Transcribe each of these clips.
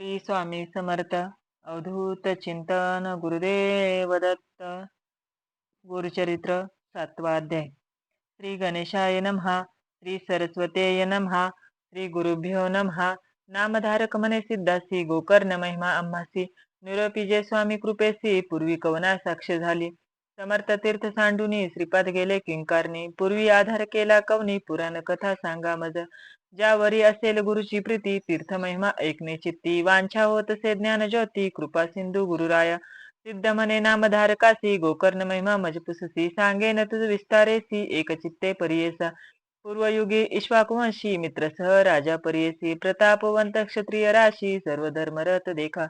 श्री स्वामी समर्थ. अवधूत चिंतन गुरुदेव दत्त. गुरुचरित्र सातवाध्याय. श्री गणेशाय नमहा. श्री सरस्वतेय नमहा. श्री गुरुभ्यो नमहा. नामधारक मने सिद्धासी गोकर्ण महिमा अम्मासी निरोपी जे स्वामी कृपेसी. पूर्वी कवना साक्ष झाली. समर्थ तीर्थ सांडुनी श्रीपाद गेले किंकारणी पूर्वी आधार केला कवनी. पुराण कथा सांगा मज. ज्यावरी असेल गुरुची प्रीती तीर्थ महिमा ऐकणे चित्ती. वांछा होत असे ज्ञान ज्योती कृपा सिंधू गुरुराया. सिद्ध म्हणे नामधारकासी गोकर्ण महिमा मजपुससी सांगेन तुझ विस्तारेसी एक चित्ते परियेसा. पूर्वयुगी इश्वाकुवंशी मित्रसह राजा परियेसी. प्रतापवंत क्षत्रिय राशी सर्व धर्मरत देखा.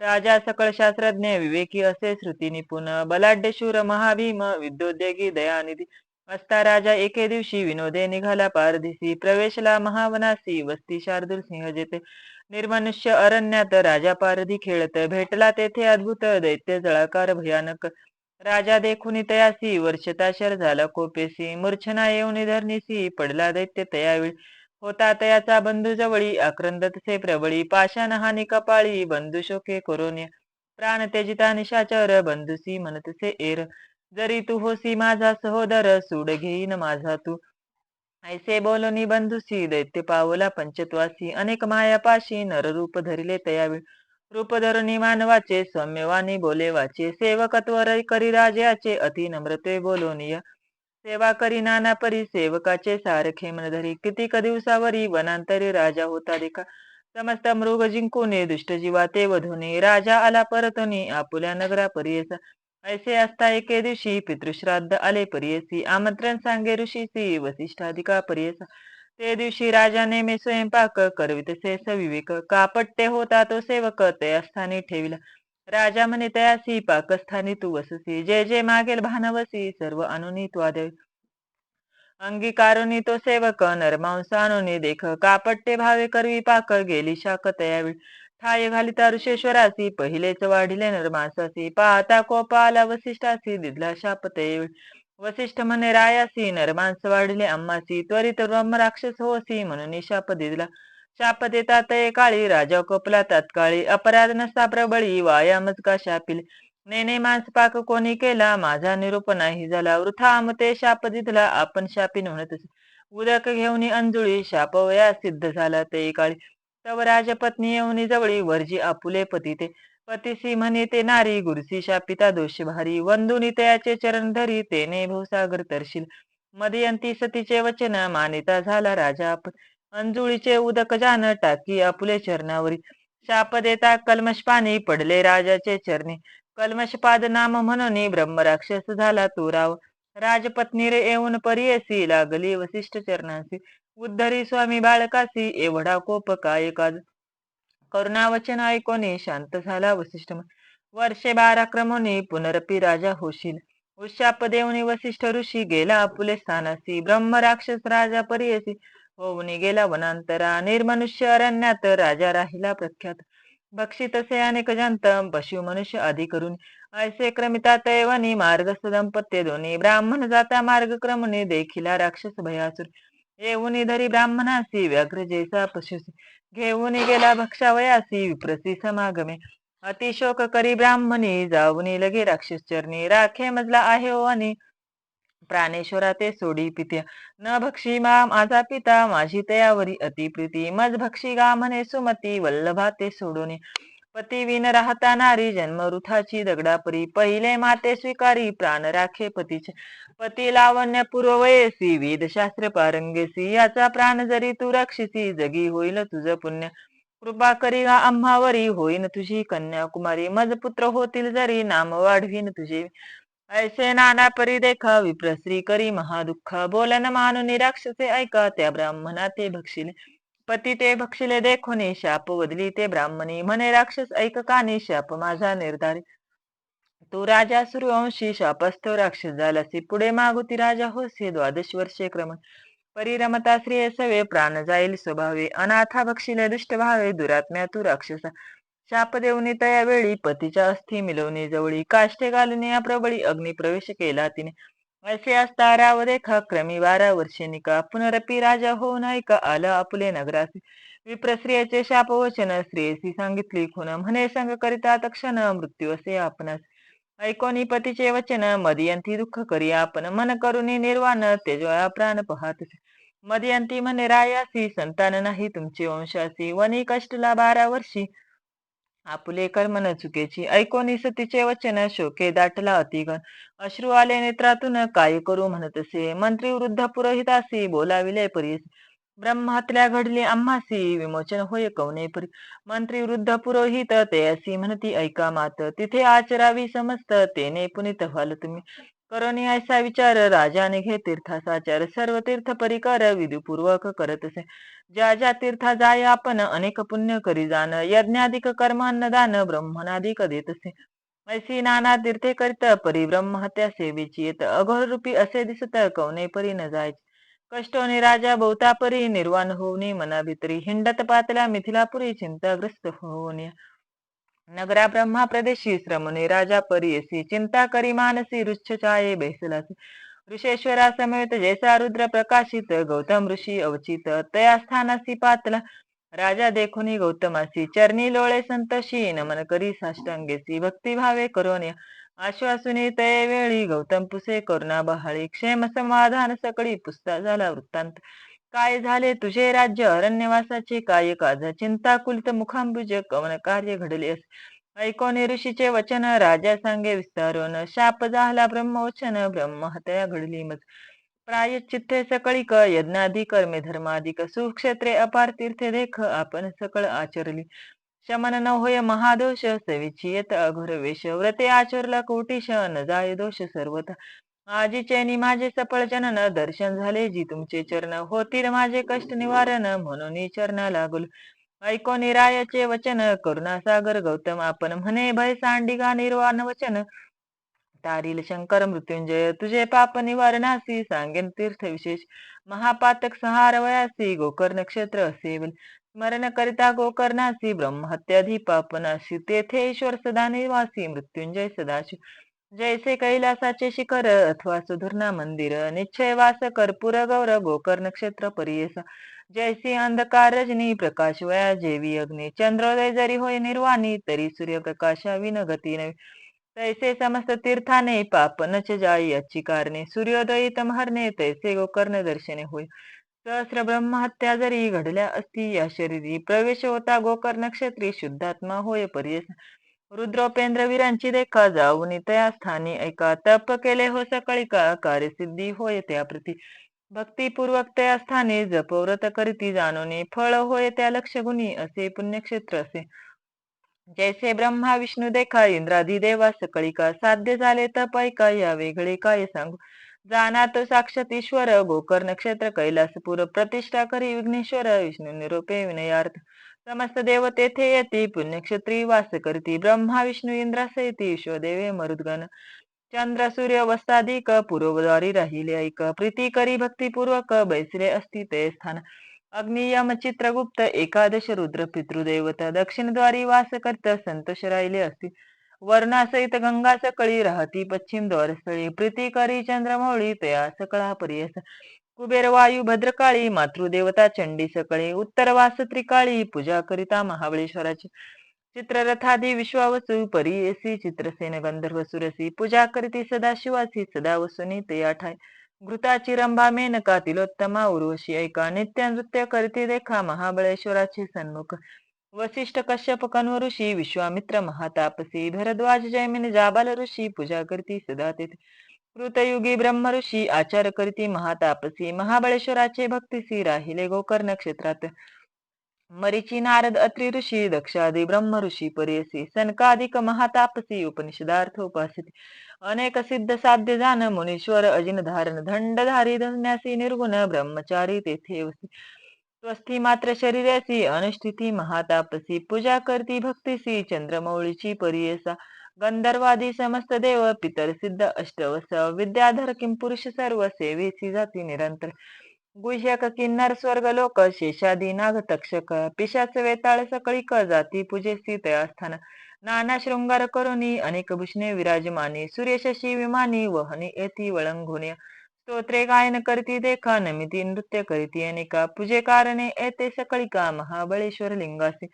राजा सकळ शास्त्रज्ञ विवेकी असे श्रुती निपुण. बलाढ्य शूर महाभीम विद्योद्योगी दयानिधी. असता राजा एके दिवशी विनोदे निघाला पारदिसी प्रवेशला महावनासी वस्ती शार्दूल सिंह जेते निर्मनुष्य अरण्यात राजा पारधी खेळत. भेटला तेथे अद्भुत दैत्य जळाकार भयानक. राजा देखुनी तयासी वर्षताशर झाला कोपेसी. मूर्छना येऊन धरणीसी पडला दैत्य तयावेळी. होता तयाचा बंधू जवळी आक्रंदतसे प्रबळी. पाषाण हानी कपाळी बंधू शोके कोरोनिया. प्राण त्यजिता निशाचर बंधुसी म्हणतसे एर. जरी तू होसी माझा सहोदर सूड घेईन माझा तू. ऐसे बोलोनी बंधुसी दैत्य पावला पंचत्वासी. अनेक मायापाशी नर रूप धरिले तयावी. रूप धरुनी मानवाचे सौम्यवानी बोले वाचे सेवकत्व करी राजाचे अति नम्रते बोलोनिय सेवा करी नाना परी सेवकाचे सारखे मन धरी. किती दिवसावरी वनांतरी राजा होता देखा. समस्त मृग जिंकून दुष्ट जीवा ते वधुनी. राजा आला परतुनी आपुल्या नगरा परियसा ऐसे असता एके दिवशी पितृश्राद्ध आले परियसी. आमंत्रण सांगे ऋषीसी वसिष्ठाधिका परियसा. ते दिवशी राजाने नेमे स्वयंपाक करवितसे सविवेक कापट्टे होता तो सेवक ते तयास्थानी ठेविला. राजा म्हणे तयासी पाकस्थानी तू वससी. जे जे मागेल भानवसी सर्व अनुनी त्वादेवी अंगीकारुनी तो सेवक नरमांस अनुनी देख. कापट्टे भावे करवी पाक गेली शाक तयावी. ठाय घालिता ऋषेश्वरासी पहिलेच वाढिले नरमासासी पाहता कोपाल वसिष्ठासी दिदला शापते. वसिष्ठ म्हणे रायासी नरमांस वाढिले अम्मासी त्वरित ब्रह्म राक्षस होसी म्हणून शाप दिदला. शाप देता ते काळी राजा कोपला तात्काळी अपराध नसता प्रबळी वायामच का शापिल नेने मांस पाक कोणी केला माझा निरूप नाही झाला वृथा मते शाप दिदला आपण शापी म्हणत उदक घेऊन अंजुळी शापवया सिद्ध झाला ते काळी. तव राजपत्नी येऊनी जवळी वरजी आपुले पती ते. पतीसी म्हणे ते नारी गुरुसी शापिता दोष भारी वंदुनी तयाचे चरण धरी तेने भूसागर तरशील. मदयंती सतीचे वचन मानिता झाला राजा अंजुळीचे उदक जान टाकी आपुले चरणावरी. शाप देता कलमश पाणी पडले राजाचे चरणी. कलमशपाद नाम म्हणून ब्रह्मराक्षस झाला तो राव. राजपत्नी रे येऊन परियसी लागली वसिष्ठ चरणासी. उद्धरी स्वामी बाळकासी एवढा कोप काय काज? करुणावचन ऐकोने शांत झाला वसिष्ठ वर्षे बारा क्रमोने पुनरपी राजा होशील. उशाप देवनी वसिष्ठ ऋषी गेला आपुले स्थानासी. ब्रह्म राक्षस राजा परियसी. होऊनी गेला वनांतरा. निर्मनुष्य अरण्यात राजा राहिला प्रख्यात. तसे अनेक जंत पशु मनुष्य आदी करून ऐसे क्रमिता तैवनी मार्गस्थ दंपत्य दोन्ही. ब्राह्मण जाता मार्ग क्रमने देखिला राक्षस भयासुर. येऊन धरी ब्राह्मणासी व्याघ्र जैसा पशुसी घेऊन गेला भक्षावयासी विप्रसी समागमे. अतिशोक करी ब्राह्मणी जाऊनी लगे राक्षस चरणी. राखे मजला आहे ओ आणि प्राणेश्वरा ते सोडी पित्या न भक्षी मा माझा पिता माझी तयावरी अतिप्रीती मज भक्षी गा म्हणे सुमती वल्लभा ते सोडोनी पतिविन राहता नारी जन्म वृथाची दगडापरी. पहिले माते स्वीकारी प्राण राखे पतीचे. पती लावण्य पूर्वयसी वेदशास्त्र पारंगेसी. याचा प्राण जरी तू रक्षिसी जगी होईल तुझं पुण्य. कृपा करी गा आम्हावरी होईन तुझी कन्याकुमारी. मज पुत्र होतील जरी नाम वाढवीन तुझे. ऐसे नाना परी देखा विप्रश्री करी महादुःख. बोलन मानु निराक्षसे ऐका त्या ब्राह्मणा ते भक्षिले पती ते भक्षिले देखो शाप वदली ते ब्राह्मणी म्हणे राक्षस ऐक का शाप माझा निर्धारी. तू राजा सूर्यवंशी शापस्थ राक्षस झालासी. पुढे मागुती राजा होसे द्वादश वर्षे क्रम परिरमता श्री सवे प्राण जाईल स्वभावे. अनाथा भक्षिले दुष्ट भावे दुरात्म्या तू राक्षसा. शाप देऊनी तया वेळी पतीच्या अस्थि मिलवणी जवळी. काष्टे घालून या प्रबळी अग्नी प्रवेश केला तिने. असे असता रावरेखा क्रमी बारा वर्षे पुनरपी राजा हो ऐका आला आपुले नगरासी. विप्रस्त्रियेचे शाप वचन स्त्रियेसी सांगितली खून म्हणे संग करिता तक्षण मृत्यू असे आपणास. ऐकोनी पतीचे वचन मदियंती दुःख करी आपण मन करुणी निर्वाण तेजोया प्राण पहात मदियंती म्हणे रायासी संतान नाही तुमचे वंशासी वनी कष्टला बारा वर्षी. आपुले कर्म न चुकेची. ऐकोनी तिचे वचन शोके दाटला अतिगण. अश्रू आले नेत्रातून काय करू म्हणत असे. मंत्री वृद्ध पुरोहितासी बोलाविले परीस. ब्रह्मातल्या घडली आम्हासी विमोचन होय कवने परी. मंत्री वृद्ध पुरोहित ते असी म्हणती ऐका मात तिथे आचरावी समस्त तेने पुनित व्हाल तुम्ही. करोनी ऐसा विचार राजाने घे तीर्थासाचार सर्व तीर्थ परिकार विधीपूर्वक करत असे. ज्या ज्या तीर्था जाय आपण अनेक पुण्य करी जाण यज्ञाधिक कर्मान्नदान ब्रह्मनाधिक देत असे. ऐसी नाना तीर्थे करीत परिब्रह्म हत्या सेवेची येत अघोर रूपी असे दिसत कवने परी न जायचे. कष्टोने राजा बहुतापरी निर्वाण होऊनी मनाभितरी हिंडत पातल्या मिथिलापुरी चिंताग्रस्त होऊन नगरा ब्रह्मा प्रदेशी श्रमणे राजा परी चिंता करी मानसी रुच्छ छाये ऋषेश्वरा समेत जैसा रुद्र प्रकाशित गौतम ऋषी अवचित तया स्थानासी पातला। राजा देखुनी गौतमासी चरणी लोळे संतशी नमन करी साष्टांगेसी भक्तिभावे करोनिया। आश्वासुनी तये वेळी गौतम पुसे करुणा बहाळी क्षेम समाधान सकळी पुस्ता झाला वृत्तांत। काय झाले तुझे राज्य? अरण्यवासाचे काय काज? चिंता कुलित मुखांबुज कवन कार्य घडले? ऐकोने ऋषीचे वचन राजा सांगे विस्तारून शाप झाला ब्रह्मवचन ब्रह्महत्या घडली मज. सकळी सकळिक यज्ञाधिक कर्मे धर्माधिक सुक्षेत्रे अपार तीर्थे देख आपण सकळ आचरली. शमन न होय महादोष सविची येत अघोर वेश व्रते आचरला कोटीश न जाय दोष सर्वथा. माझी चैनी माझे सफळ जनन दर्शन झाले जी तुमचे चरण. होतील माझे कष्ट निवारण म्हणून चरणा लागुल. ऐको निरायाचे वचन करुणा सागर गौतम आपण म्हणे भय सांडिगा निर्वाण वचन. तारील शंकर मृत्युंजय तुझे पाप निवारणासी सांगेन तीर्थ विशेष महापातक सहार वयासी गोकर नक्षत्र असेल स्मरण करिता गोकर्णासी ब्रह्महत्याधी पापनाशी तेथे ईश्वर सदा निवासी मृत्युंजय सदाशिव. जैसे कैलासाचे शिखर अथवा सुधुर्णा मंदिर निश्चय वास कर्पूर गौर गोकर्ण क्षेत्र परियसा जैसी अंधकार रजनी प्रकाश वया जेवी अग्नी चंद्रोदय जरी होय निर्वाणी तरी सूर्यप्रकाशा विन गती नवी. तैसे समस्त तीर्थाने पाप नच जाई अच्छी कारणे सूर्योदयी तमहरणे तैसे गोकर्ण दर्शने होय. सहस्र ब्रह्महत्या जरी घडल्या असती या शरीरी प्रवेश होता गोकर्ण क्षेत्री शुद्धात्मा होय परियसा रुद्रोपेंद्र वीरांची देखा जाऊन त्या स्थानी ऐका तप केले हो सकाळी का कार्यसिद्धी होय त्या प्रती. भक्तीपूर्वक त्या स्थानी जपव्रत करीती जाणून फळ होय त्या लक्षगुणी असे पुण्यक्षेत्र असे. जैसे ब्रह्मा विष्णू देखा इंद्रादी देवा सकळिका साध्य झाले तप ऐका या वेगळे काय सांगू. जाना तो साक्षात ईश्वर गोकर्ण क्षेत्र कैलासपूर प्रतिष्ठा करी विघ्नेश्वर विष्णू निरोपे विनयार्थ. समस्त देव तेथे येते पुण्यक्षत्री वास करती ब्रह्मा विष्णू इंद्रासयती विश्वदेवे मरुद्गण. चंद्र सूर्य वस्ताधिक पूर्वद्वारी राहिले ऐक. प्रीती करी भक्तीपूर्वक बैसले असती ते स्थान. अग्नियम चित्रगुप्त एकादश रुद्र पितृदेवत दक्षिणद्वारी वास करत संतोष राहिले असती. वर्णासहित गंगा सकळी राहती पश्चिम द्वारस्थळी प्रीती करी चंद्रमौळी तया सकळा पर्यस कुबेर वायू भद्रकाळी मातृदेवता चंडी सकळी उत्तर वास त्रिकाळी पूजा करिता महाबळेश्वराची चित्ररथादी विश्वावसू परियसी चित्रसेन गंधर्व सुरसी पूजा करीती सदाशिवासी सदा वसुनी तया ठाय घृताची रंभा मेनका तिलोत्तमा उर्वशी ऐका नित्य नृत्य करिती देखा महाबळेश्वराची सन्मुख वसिष्ठ कश्यप कन्व ऋषी विश्वामित्र महातापसी भरद्वाज जयमिन जाबाल ऋषी पूजा करती सदा तेथे। कृतयुगी ब्रह्म ऋषी आचार करती महातापसी महाबळेश्वराचे भक्तीसी राहिले गोकर्ण क्षेत्रात. मरीची नारद अत्रि ऋषी दक्षादी ब्रह्म ऋषी परियसी सनकाधिक महातापसी उपनिषदार्थ उपासित. अनेक सिद्ध साध्य जान मुनीश्वर अजिन धारण धंडधारी धन्यासी निर्गुण ब्रह्मचारी तेथे वसी स्वस्थी मात्र शरीराची अनुष्ठिती महातापसी पूजा करती भक्तीसी चंद्रमौळीची परियसा. गंधर्वादी समस्त देव पितर सिद्ध अष्टवस विद्याधर किम पुरुष सर्व सेवेची जाती निरंतर. गुह्यक किन्नर स्वर्ग लोक शेषादी नाग तक्षक पिशाच वेताळ सकळीक जाती पूजेसी तयास्थान नाना शृंगार करुणी अनेक भूषणे विराजमानी सूर्यशशी विमानी वहनी येती वळंघुण्य स्तोत्रे गायन करती देखा नमिती नृत्य करीती अनेका पूजे कारणे येते सकळिका महाबळेश्वर लिंगासी.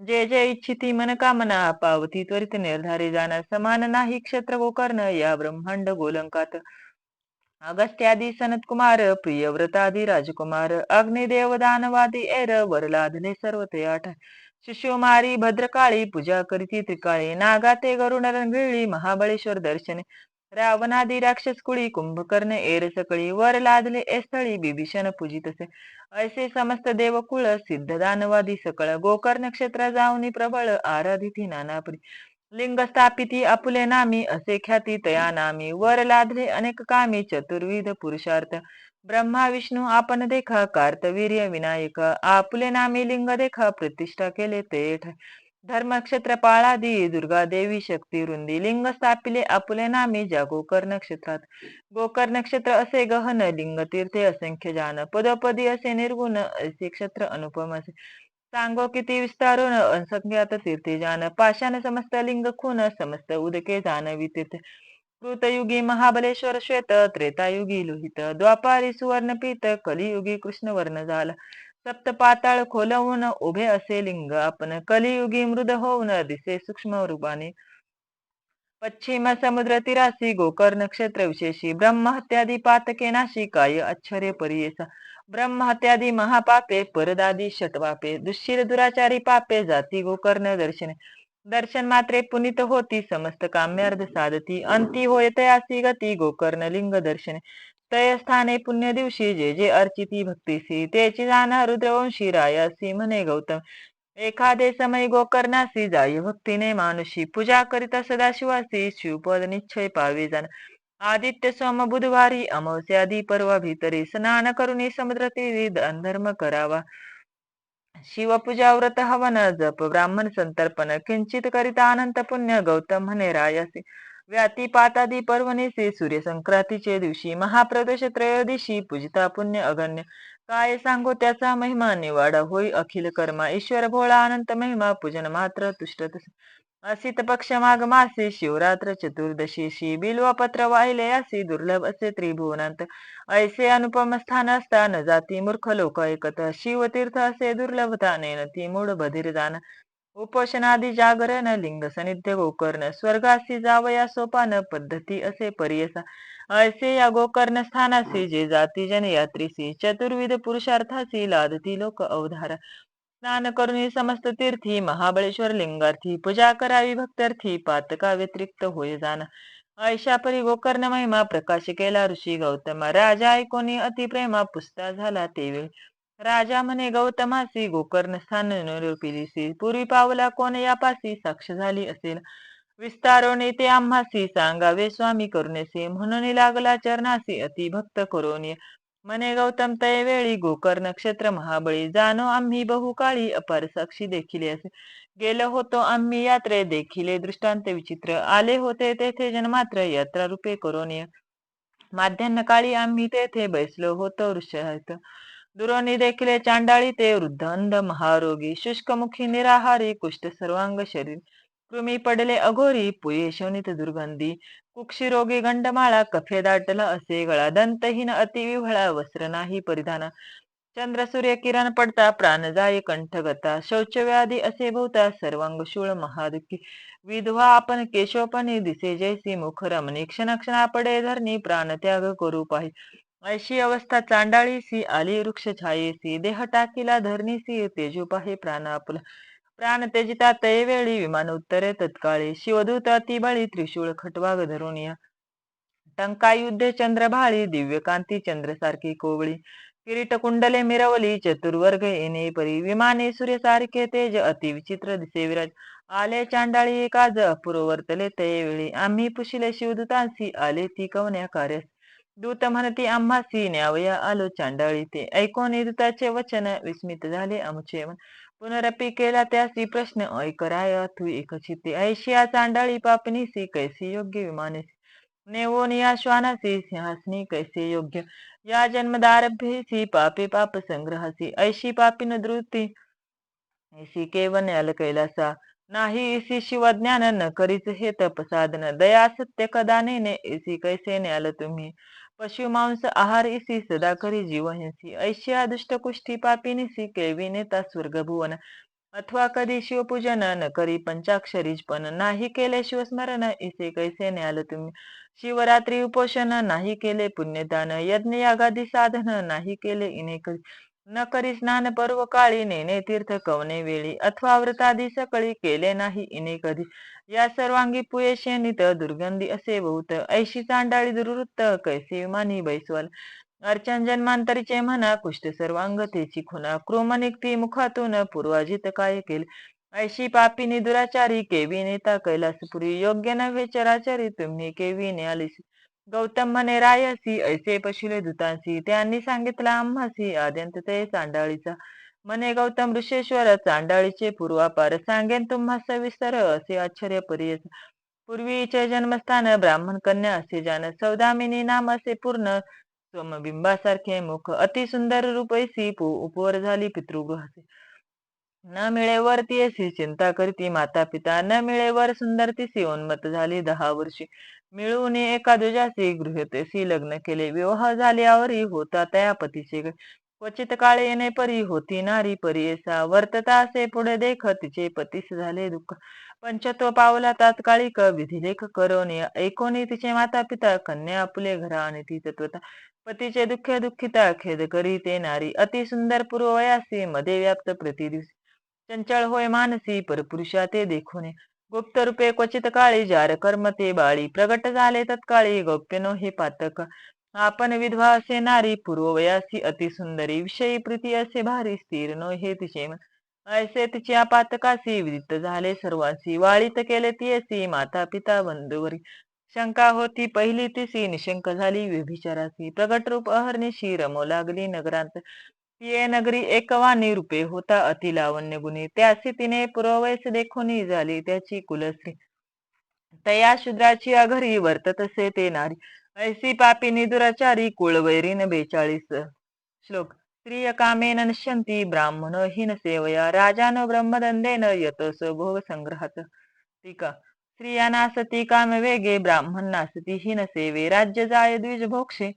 जे जे इच्छिती मन कामना पावती त्वरित निर्धारी जाणार समान नाही क्षेत्र गोकर्ण या ब्रह्मांड गोलंकात. अगस्त्यादी सनत कुमार प्रियव्रतादी राजकुमार. अग्निदेव दानवादी एर वरलाधने सर्व ते आठ. शिशुमारी भद्रकाळी पूजा करीती त्रिकाळी. नागाते गरुण रंगिळी महाबळेश्वर दर्शने. रावणादी राक्षस कुळी कुंभकर्ण एर सकळी वर लादले एस्थळी बिभीषण पूजितसे ऐसे समस्त देवकुळ सिद्ध दानवादी सकळ गोकर्ण क्षेत्र जाऊनी प्रबळ आराधिती नानापरी. लिंग स्थापिती आपुले नामी असे ख्याती तया नामी. वर लादले अनेक कामी चतुर्विध पुरुषार्थ. ब्रह्मा विष्णू आपण देखा कार्तवीर्य विनायक. आपुले नामी लिंग देखा प्रतिष्ठा केले तेठ धर्मक्षेत्र पाळादी दुर्गा देवी शक्ती रुंदी लिंग स्थापिले आपुले नामी ज्या गोकर्ण नक्षत्रात. गोकर्ण नक्षत्र असे गहन लिंग तीर्थे असंख्य जान पदोपदी असे निर्गुण असे क्षेत्र अनुपम असे. सांगो किती विस्तारून असंख्यात तीर्थे जान पाषाण समस्त लिंग खून समस्त उदके जानवी तीर्थ. कृतयुगी महाबलेश्वर श्वेत त्रेतायुगी लोहित द्वापारी सुवर्ण पीत कलियुगी कृष्ण वर्ण झाला सप्त पाताळ खोलवून उभे असे लिंग. आपण कलियुगी मृद होऊन दिसे सूक्ष्म रूपाने. पश्चिम समुद्र तिरासी गोकर्ण नक्षत्र विशेषी. ब्रह्महत्यादी पातके नाशी काय आश्चर्य परियेसा. ब्रह्महत्यादी महापापे परदादी षटवापे दुश्शील दुराचारी पापे जाती गोकर्ण दर्शने. दर्शन मात्रे पुनित होती समस्त काम्यार्ध साधती. अंती होय तयासी गती गोकर्ण लिंग दर्शने. तय स्थाने पुण्य दिवशी जे जे अर्चिती भक्तीसी तेची जाण रुद्रवंशी रायासी म्हणे गौतम. एखादे समय गोकर्णासी जाई भक्तीने मानुषी पूजा करिता सदाशिवासी शिवपद निश्चय पावी जाण. आदित्य सोम बुधवारी अमावस्यादी परवा भीतरी स्नान करुणी समुद्र तीरी धर्म करावा. शिवपूजा व्रत हवन जप ब्राह्मण संतर्पण किंचित करिता अनंत पुण्य गौतम म्हणे रायासी. व्यातीपातादी पर्वणीसी सूर्य संक्रांतीचे दिवशी महाप्रदेश त्रयोदिशी पूजिता पुण्य अगण्य. काय सांगो त्याचा महिमा निवाडा होई अखिल कर्मा. ईश्वर भोळा अनंत महिमा पूजन मात्र तुष्ट असित पक्ष माग मासी शिवरात्र चतुर्दशी शी. चतुर्दशीशी बिल्वपत्र वाहिले असी दुर्लभ असे त्रिभुवनांत. ऐसे अनुपम स्थान असता न जाती मूर्ख लोक ऐकत शिवतीर्थ असे दुर्लभता नेनती मूळ बधीर जाण उपोषणादी जागरण लिंग सनिध्य गोकर्ण स्वर्गासी जावया सोपान पद्धती असे परियसा. ऐसे या गोकर्ण स्थानासी जे जाती जन यात्रीसी चतुर्विध पुरुषार्थासी लादती लोक अवधारा. स्नान करून समस्त तीर्थी महाबळेश्वर लिंगार्थी पूजा करावी भक्तार्थी पातका व्यतिरिक्त होय जाण ऐशा परी गोकर्ण महिमा प्रकाश केला ऋषी गौतम. राजा ऐकोनी अतिप्रेमा पुस्ता झाला तेवेळी. राजा म्हणे गौतमासी गोकर्ण स्थान निरूपिलीसी पूर्वी पावला कोण यापासी साक्ष झाली असेल? विस्तारोने ते आम्हासी सांगावे स्वामी करुणेसी. म्हणून लागला चरणासी अति भक्त करोनी. मने गौतम तय वेळी गोकर्ण नक्षत्र महाबळी. जाणो आम्ही बहुकाळी अपार साक्षी देखील असे. गेलो होतो आम्ही यात्रे देखिले. दृष्टांत विचित्र आले होते. तेथे जनमात्र यात्रा रूपे करोनी. माध्यान्ह काळी आम्ही तेथे बैसलो होतो वृक्ष दुरोनी देखील चांडाळी ते वृद्ध अंध महारोगी शुष्कमुखी निराहारी कुष्ठ सर्वांग शरीर कृमी पडले अघोरी पुये शोनित दुर्गंधी कुक्षी रोगी गंडमाळा कफे दाटला असे गळा दंतहीन अतिविव्हळा वस्त्र नाही परिधान चंद्र सूर्य किरण पडता प्राण जाय कंठगता शौचव्याधी असे भोवता सर्वांग शूळ महादुखी विधवा आपण केशोपणी दिसे जैसी मुख रमणी क्षणक्षणा पडे धरणी प्राण त्याग करू पाहि ऐशी अवस्था चांडाळीसी आली वृक्ष छायेसी देह टाकीला धरणीसी तेजू हे प्राण आपला प्राण तेजिता तयवेळी विमान उत्तरे तत्काळी शिवदूत अतिबळी त्रिशूळ खटवाग धरुणिया टंका युद्धे चंद्रभाळी दिव्यकांती चंद्रसारखी कोवळी. किरीट कुंडले मिरवली चतुर्वर्ग येणे परी. विमाने सूर्यसारखे तेज अति विचित्र दिसे विराज आले चांडाळी एकाज अपूर्वर्तले वर्तले तयवेळी. आम्ही पुशिले शिवदूतांसी आले ती कवन्या कार्य दूत म्हणती आम्हासी न्यावया आलो चांडाळी ते ऐकून दूताचे वचन विस्मित झाले. आमचे पुनरपी केला त्यासी प्रश्न ऐकराय तू एकचिते ऐशिया चांडाळी पापनीसी कैसी योग्य विमानेसी? नेवोन या श्वानासी सिंहासनी कैसे योग्य? या जन्मदारभ्येसी पापे पाप संग्रहासी. ऐशी पापिन द्रुती ऐशी केवन अल कैलासा नाही इसी शिवज्ञान न करीच हे तपसाधन दया सत्य कदाने नेने ऐसी कैसे न्याल तुम्ही? पशुमांस आहार इसी सदा करी जीव हिंसी ऐशिया दुष्ट कुष्ठी पापिनिसी केळवी नेता स्वर्गभुवन अथवा कधी शिवपूजन न करी पंचाक्षरीज पण नाही केले शिवस्मरण इसे कैसे न्याल तुम्ही? शिवरात्री उपोषण नाही केले पुण्यदान। यज्ञ यागादी साधन नाही केले इने करी न करी स्नान पर्व काळी नेने तीर्थ कवने वेळी अथवा व्रतादी सकळी केले नाही इने कधी. या सर्वांगी पुयेशे नित दुर्गंधी असे बहुत. ऐशी चांडाळी दुर्वृत्त कैसे विमानी बैसवल. अर्चन जन्मांतरीचे म्हणा कुष्ठ सर्वांगतेची खुना क्रोमनिक्ती मुखातून पूर्वाजित काय केल. ऐशी पापिनी दुराचारी केवी नेता कैलासपुरी. योग्य नव्हे चराचारी तुम्ही केवी न्यालिसी. गौतम म्हणे रायसी ऐसे पशिले दूतांसी. त्यांनी सांगितलं आम्हासी आद्यंत ते चांडाळीचा. म्हणे गौतम ऋषेश्वर चांडाळीचे पूर्वापार. सांगेन तुम्हा सविस्तर असे आश्चर्य पर्यस. पूर्वीचे जन्मस्थान ब्राह्मण कन्या असे जान सौदामिनी नाम असे पूर्ण. सोमबिंबासारखे मुख. अति सुंदर रूपैसी उपवर झाली पितृगृहाचे. न मिळेवर ती अशी चिंता करती माता पिता न मिळेवर सुंदर तिसी उन्मत झाली दहा वर्षी. मिळून एका दुजासी गृहतेसी लग्न केले. विवाह झाल्यावरही होता त्या पतीचे क्वचित काळे येणे परी होती नारी परी असा वर्तता असे पुढे देख तिचे पतीस झाले दुःख. पंचत्व पावला तात्कालिक विधिलेख करोनी ऐकोनी तिचे माता पिता कन्या आपले घरा आणि ती तत्वता. पतीचे दुःख दुःखिता खेद करी ते नारी अति सुंदर पूर्वयासी मध्ये व्याप्त प्रतिदिवशी. चंचळ होय मानसी परपुरुषा ते देखोने. गुप्त रूपे क्वचित काळी जार कर्म ते बाळी. प्रगट झाले तत्काळी गौप्यनो हे पातक. आपण विधवा असे नारी पूर्ववयासी अति सुंदरी. विषयी प्रीती असे भारी स्थिर नो हे तिचे ऐसे तिच्या पातकासी विदित झाले सर्वांसी वाळीत केले तियसी माता पिता बंधुवरी. शंका होती पहिली तिसी निशंक झाली व्यभिचारासी. प्रगट रूप अहर्निशी रमो लागली नगरांत. पिये नगरी एकवानी रूपे होता अति लावण्य गुणी. त्यासी तिने पुरवैस देखोनी झाली. त्याची कुलस्त्री. तया शूद्राची अघरी वर्ततसे ते नारी. ऐसी पापी निदुराचारी कुळवैरीन बेचाळीस. श्लोक. स्त्रिय कामेन नश्यंती ब्राह्मण हिन सेवया. राजान ब्रह्मदंडेन यतस भोग संग्रहात. टीका. स्त्रिया नासती काम वेगे ब्राह्मण नासती हिन सेवे. राज्य जाय द्विज भोक्षे.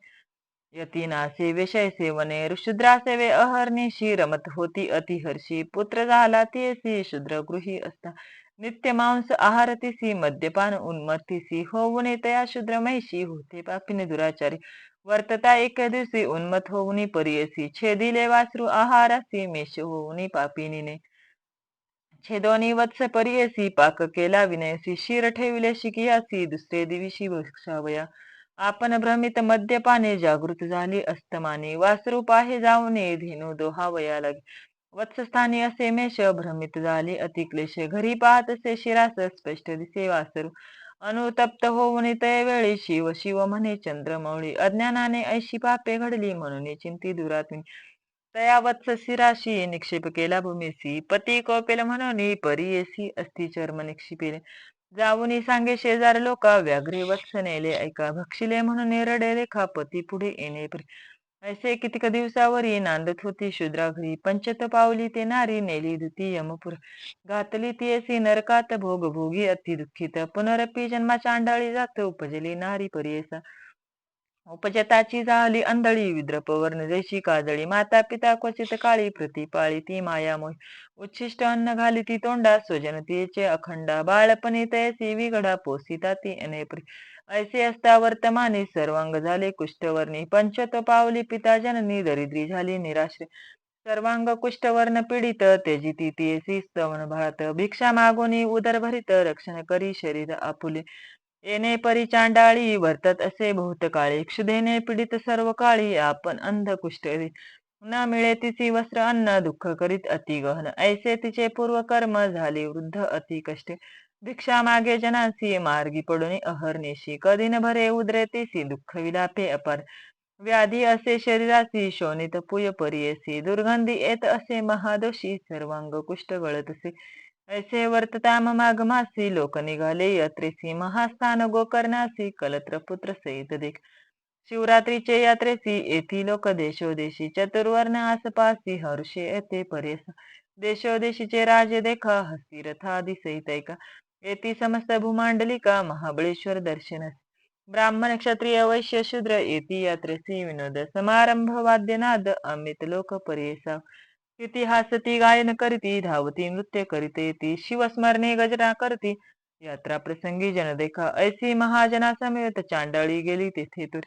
यतीना सेवेशय सेवने शूद्रा सेवे अहर्निशी रमत होती अतिहर्षी पुत्र झाला तेसी शूद्र गृही असता. नित्य मांस आहारतीसी मद्यपान उन्मत्तीसी. होऊने तया शूद्र महिषी होते पापिने दुराचारी. वर्तता एक दिवशी उन्मत होऊनी परियसी. छेदिले वासरू आहारासी मेष होऊनी पापिनीने. छेदोनी वत्स परियसी पाक केला विनयसी. शिर ठेविले शिकियासी दुसरे दिवशी भक्षावया आपण भ्रमित मद्यपाने जागृत झाली अस्तमाने वासरू पाहे जाऊने धेनू दोहावया लागे. वत्सस्थानी असे मेष भ्रमित झाले अतिक्लेश घरी पाहत असे शिरास स्पष्ट दिसे वासरू. अनुतप्त होऊन वेळी शिव शिव म्हणे चंद्रमौळी अज्ञानाने ऐशी पापे घडली म्हणून चिंती दुरातून. तया वत्स शिराशी निक्षेप केला भूमीसी पती कोपेल म्हणून परियेसी अस्थि चर्म निक्षिपेले. जाऊनी सांगे शेजार लोका व्याघ्रे वत्स नेले ऐका भक्षिले म्हणून रडे रेखा पती पुढे येणे ऐसे कितीक दिवसावरी नांदत होती शूद्राघरी पंचत पावली ते नारी नेली दुती यमपुर. घातली ती असी नरकात भोग भोगी अति दुःखित. पुनरपी जन्माच्या अंडाळी जात उपजली नारी परियसा उपजताची झाली अंधळी विद्रप वर्ण जैशी काजळी. माता पिता क्वचित काळी प्रतिपाळी ती माया मायामोय उच्छिष्ट अन्न घाली ती तोंडा स्वजन तिचे अखंडा. बाळपणी तयसी विघडा पोसिता ती अनेप्री. ऐसे असता वर्तमाने सर्वांग झाले कुष्ठवर्णी. पंचत पावली पिता जननी दरिद्री झाली निराश्रय सर्वांग कुष्ठवर्ण पीडित तेजिती तियसी स्तवन भात. भिक्षा मागोनी उदर भरित रक्षण करी शरीर आपुले. येणे परिचांडाळी वर्तत असे काळी क्षुधेने पीडित सर्व काळी आपण अंध कुष्ठ पुन्हा मिळे तिची वस्त्र अन्न दुःख करीत अति गहन. ऐसे तिचे पूर्वकर्म झाले वृद्ध अति कष्टे. भिक्षा मागे जनासी मार्गी पडून अहर्निशी कधी न भरे उद्रेतीसी दुःख विलापे अपार. व्याधी असे शरीरासी शोनित पुय परियसी. दुर्गंधी येत असे महादोषी सर्वांग कुष्ठ गळतसे. ऐसे वर्तताम मागमासी लोक निघाले यात्रेसी महास्थान गोकर्णासी कलत्र पुत्र सहित देख. शिवरात्रीचे यात्रेसी येथी लोक देशोदेशी चतुर्वर्ण आसपासी हर्षे येथे परेस. देशोदेशीचे राजे देखा हसी रथा ऐका. येथी समस्त भूमांडलिका महाबळेश्वर दर्शनस. ब्राह्मण क्षत्रिय वैश्य शूद्र येती यात्रेसी विनोद समारंभ वाद्यनाद अमित लोक परेसा. किती हासती गायन करती धावती नृत्य करीते ती शिवस्मरणे गजना करती. यात्रा प्रसंगी जनदेखा ऐसी महाजना समेत चांडळी गेली तेथे तुर.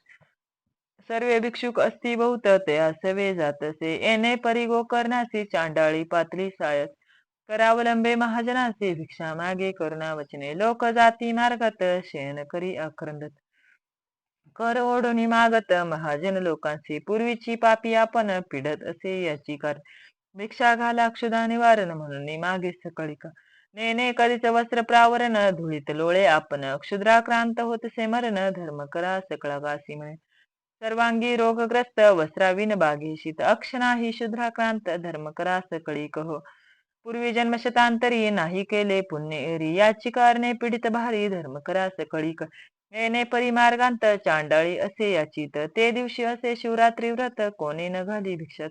सर्वे भिक्षुक असती बहुत त्या सवे जातसे येणे परिगो गोकर्णासी चांडाळी पातळी सायस. करावलंबे महाजनासी भिक्षा मागे करुणा वचने लोक जाती मार्गात शयन करी आक्रंदत. कर ओढून मागत महाजन लोकांशी पूर्वीची पापी आपण पिढत असे याची कर भिक्षा घाला क्षुधा निवारण म्हणून मागे सकळिका. नेने कधीच वस्त्र प्रावरण धुळीत लोळे आपण क्षुद्राक्रांत होतसे मरण धर्म करा सकळा वासी म्हणे. सर्वांगी रोगग्रस्त वस्त्राविन बागेशीत अक्षणाही शुद्राक्रांत धर्म करा सकळी कहो पूर्वी जन्मशतांतरी नाही केले पुण्य एरी याची कारणे पीडित भारी धर्म करा सकळी नेने परिमार्गांत चांडाळी असे याचित ते दिवशी असे शिवरात्री व्रत कोणी न घाली भिक्षा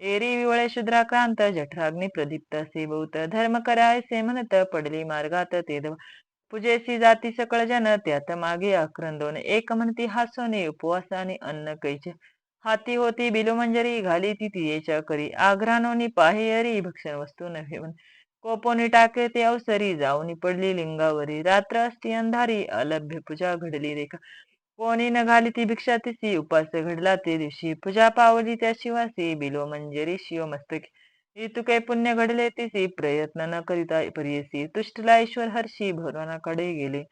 एरी विवळे शुद्राक्रांत जठराग्नी प्रदीप्त असे बहुत धर्म करायसे म्हणत पडली मार्गात ते पूजेसी जाती सकळ जन त्यात मागे आक्रंदोन एक म्हणती हासोने उपवासाने अन्न कैचे. हाती होती बिलुमंजरी घाली ती तियेच्या करी आग्रानोनी पाहेयरी भक्षण वस्तू नव्हे कोपोनी टाके ते अवसरी जाऊनी पडली लिंगावरी. रात्र असती अंधारी अलभ्य पूजा घडली रेखा. कोणी न घाली ती भिक्षा तिसी उपास घडला ते दिवशी. पूजा पावली त्या शिवासी बिलो म्हणजे मंजरी शिव मस्तकी. काही पुण्य घडले तिसी प्रयत्न न करिता परियसी. तुष्टला ईश्वर हर्षी भगवानाकडे गेले.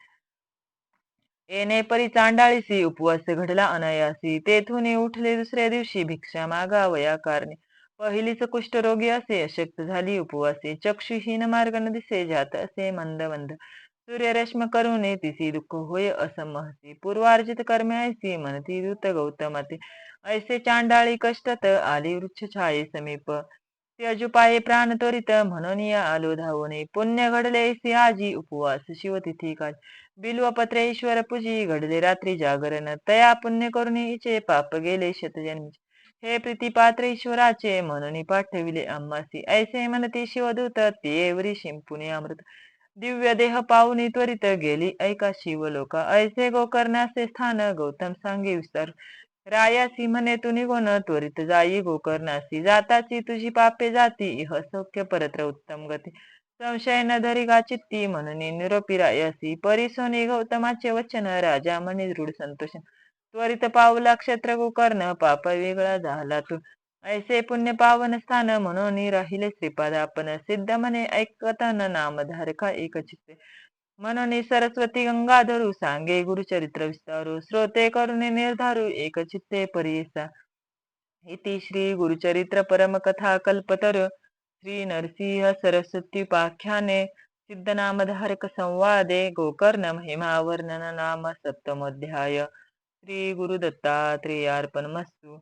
येणे परी चांडाळीसी उपवास घडला अनायासी. तेथून उठले दुसऱ्या दिवशी भिक्षा मागावया कारणे. पहिलीच कुष्ठरोगी असे अशक्त झाली उपवासी. चक्षुहीन मार्ग न दिसे जात असे मंद मंद. सूर्यरश्म करुणे तिसी दुःख होय असमहसी पूर्वार्जित कर्मे ऐसी म्हणती दूत गौतमती. ऐसे चांडाळी कष्टत आली वृक्ष छाये समीप त्यजुपाये प्राण त्वरित म्हणून आलो धावणे पुण्य घडले ऐसी आजी उपवास शिवतिथी काल. बिल्वपत्रे ईश्वर पूजी घडले रात्री जागरण. तया पुण्य करुणे इचे पाप गेले शतजन्मी हे प्रीतीपात्र ईश्वराचे म्हणून पाठविले अम्मासी. ऐसे म्हणती शिवदूत ते वरी शिंपुने अमृत. दिव्य देह पाहुनी त्वरित गेली. ऐका शिवलोक ऐसे गोकर्णाचे स्थान गौतम सांगे विसर. रायासी म्हणे तू निघून त्वरित जाई गोकर्णासी जाताची तुझी पापे जाती. इह सौख्य परत्र उत्तम गती. संशय न धरी गाचित्ती म्हणून निरोपी रायासी. परिसोनी गौतमाचे वचन राजा म्हणे दृढ संतोष. त्वरित पावला क्षेत्र गोकर्ण पाप वेगळा झाला तू. ऐसे पुण्य पावन स्थान म्हणून राहिले श्रीपाद आपण सिद्ध म्हणे ऐकतन नामधारका एक चित्ते। म्हणून सरस्वती गंगाधरू सांगे गुरुचरित्र विस्तारू श्रोते करुणे निर्धारू एक चित्ते परिसा। इति श्री गुरुचरित्र परमकथा कल्पतर श्री नरसिंह सरस्वती पाख्याने सिद्धनामधारक संवादे गोकर्ण महिमा वर्णन नाम सप्तमोध्याय। श्री गुरुदत्तात्रेयार्पणमस्तु।